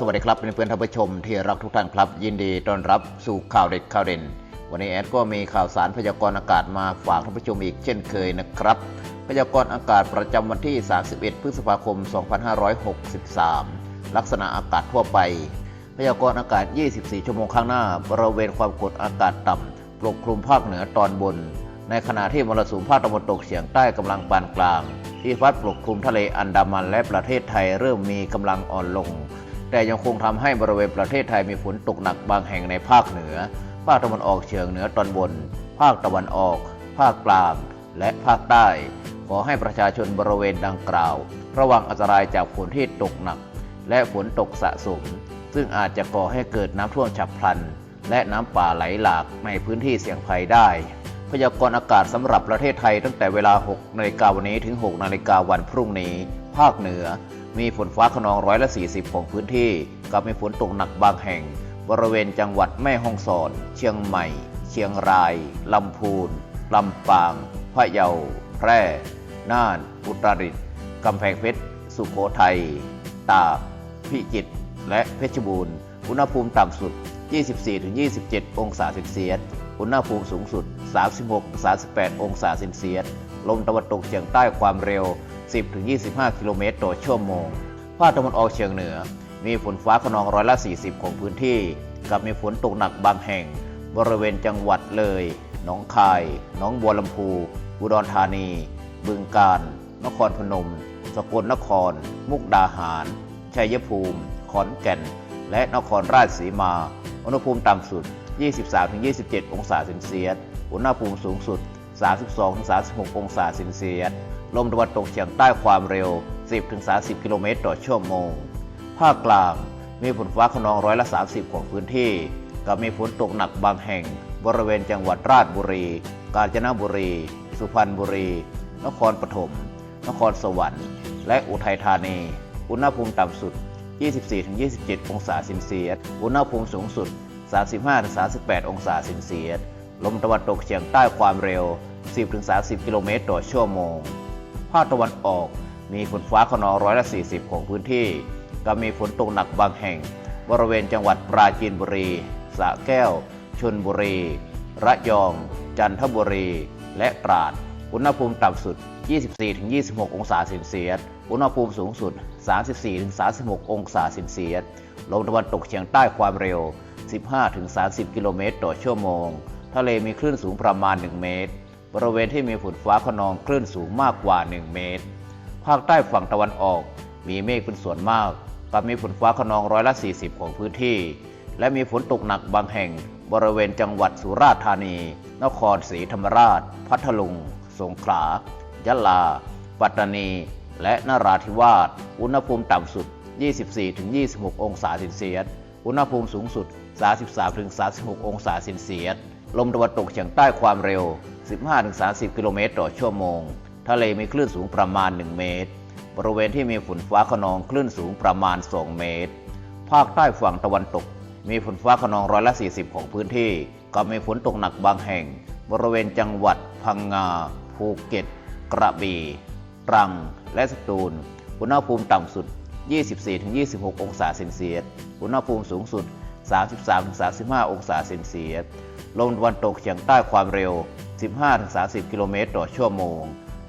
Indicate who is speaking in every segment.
Speaker 1: สวัสดีครับเพื่อนๆท่านผู้ชมที่รักทุกท่านครับ ยินดีต้อนรับสู่ข่าวเด็ดข่าวเด่น วันนี้แอดก็มีข่าวสารพยากรณ์อากาศมาฝากท่านผู้ชมอีกเช่นเคยนะครับ พยากรณ์อากาศประจำวันที่ 31 พฤษภาคม 2563 ลักษณะอากาศทั่วไป พยากรณ์อากาศ 24 ชั่วโมงข้างหน้า บริเวณความกดอากาศต่ำปกคลุมภาคเหนือตอนบน ในขณะที่มรสุมภาคตะวันตกเฉียงใต้กำลังปานกลาง ที่พัดปกคลุมทะเลอันดามันและประเทศไทยเริ่มมีกำลังอ่อนลง แต่ยังคงทำให้บริเวณประเทศไทยมีฝนตกหนักบางแห่งในภาคเหนือ ภาคตะวันออกเฉียงเหนือตอนบน ภาคตะวันออก ภาคกลาง และภาคใต้ ขอให้ประชาชนบริเวณดังกล่าว ระวังอันตรายจากฝนที่ตกหนัก และฝนตกสะสม ซึ่งอาจจะก่อให้เกิดน้ำท่วมฉับพลัน และน้ำป่าไหลหลากในพื้นที่เสี่ยงภัยได้ พยากรณ์อากาศสำหรับประเทศไทยตั้งแต่เวลา 6นาฬิกาวันนี้ถึง 6นาฬิกาวันพรุ่งนี้ ภาคเหนือ มีฝนฟ้าขนองร้อยละ40 ของพื้นที่ กับมีฝนตกหนักบางแห่ง บริเวณจังหวัดแม่ฮ่องสอน เชียงใหม่ เชียงราย ลำพูน ลำปาง พะเยา แพร่ น่าน อุตรดิตถ์กำแพงเพชร สุโขทัย ตาก พิจิตร และเพชรบูรณ์ อุณหภูมิต่ำสุด 24-27 องศาเซนเซียส อุณหภูมิสูงสุด 36-38 องศาเซนเซียส ลมตะวันตกเฉียงใต้ความเร็ว 10-25 กิโลเมตรต่อชั่วโมง ภาคตะวันออกเฉียงเหนือ มีฝนฟ้าขนองร้อยละ 40 ของพื้นที่ กับมีฝนตกหนักบางแห่ง บริเวณจังหวัดเลย หนองคาย หนองบัวลำพู อุดรธานี บึงกาฬ นครพนม สกลนคร มุกดาหาร ชัยภูมิ ขอนแก่น และนครราชสีมา อุณหภูมิต่ำสุด 23-27 องศาเซนเซียส อุณหภูมิสูงสุด 32-36 องศาเซนเซียส ลมตะวันตกเฉียงใต้ความเร็ว 10-30 กิโลเมตรต่อชั่วโมง ภาคกลางมีฝนฟ้าขนองร้อยละ 30 ของพื้นที่ กับมีฝนตกหนักบางแห่ง บริเวณจังหวัดราชบุรี กาญจนบุรี สุพรรณบุรี นครปฐม นครสวรรค์ และอุทัยธานี อุณหภูมิต่ำสุด 24-27 องศาเซนเซียส อุณหภูมิสูงสุด 35-38 องศาเซนเซียส ลมตะวันตกเฉียงใต้ความเร็ว 10-30 กิโลเมตรต่อชั่วโมง ภาคตะวันออกมีฝนฟ้าขนองร้อยละ 40 ของพื้นที่กับมีฝนตกหนักบางแห่ง บริเวณจังหวัดปราจีนบุรี สระแก้ว ชลบุรี ระยอง จันทบุรี และตราด อุณหภูมิต่ำสุด 24-26 องศาเซนเซียส อุณหภูมิสูงสุด 34-36 องศาเซนเซียส ลมตะวันตกเฉียงใต้ความเร็ว 15-30 กิโลเมตรต่อชั่วโมง ทะเลมีคลื่นสูงประมาณ 1 เมตร บริเวณที่มีฝนฟ้าขนองคลื่นสูงมากกว่า 1 เมตร ภาคใต้ฝั่งตะวันออก มีเมฆเป็นส่วนมากกับมีฝนฟ้าขนองร้อยละ 40 ของพื้นที่ และมีฝนตกหนักบางแห่ง บริเวณจังหวัดสุราษฎร์ธานี นครศรีธรรมราช พัทลุง สงขลา ยะลา ปัตตานี และนราธิวาส อุณหภูมิต่ำสุด 24-26 องศาเซนเซียส อุณหภูมิสูงสุด 33-36 องศาเซนเซียส ลมตะวันตกเฉียงใต้ความเร็ว 15-30 กิโลเมตรต่อชั่วโมง ทะเลมีคลื่นสูงประมาณ 1 เมตร บริเวณที่มีฝนฟ้าขนองคลื่นสูงประมาณ 2 เมตร ภาคใต้ฝั่งตะวันตก มีฝนฟ้าขนองร้อยละ 40 ของพื้นที่ กับมีฝนตกหนักบางแห่ง บริเวณจังหวัดพังงาภูเก็ต กระบี่ตรัง และสตูล อุณหภูมิต่ำสุด 24-26 องศาเซนเซียส อุณหภูมิสูงสุด 33-35 องศาเซนเซียส ลมตะวันตกเฉียงใต้ความเร็ว 15-30 กิโลเมตรต่อชั่วโมง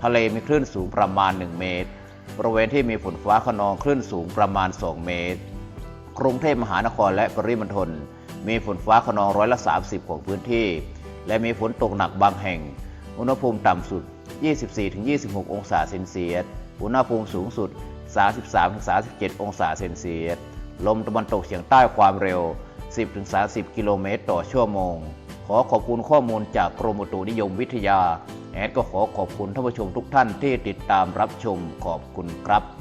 Speaker 1: ทะเลมีคลื่นสูงประมาณ 1 เมตร บริเวณที่มีฝนฟ้าขนองคลื่นสูงประมาณ 2 เมตร กรุงเทพมหานครและปริมณฑลมีฝนฟ้าขนองร้อยละ 30 ของพื้นที่ และมีฝนตกหนักบางแห่ง อุณหภูมิต่ำสุด 24-26 องศาเซนเซียส อุณหภูมิสูงสุด 33-37 องศาเซนเซียส ลมตะวันตกเฉียงใต้ความเร็ว 10-30 กิโลเมตรต่อชั่วโมง ขอขอบคุณข้อมูลจากกรมอุตุนิยมวิทยา แอดก็ขอขอบคุณท่านผู้ชมทุกท่านที่ติดตามรับชมขอบคุณครับ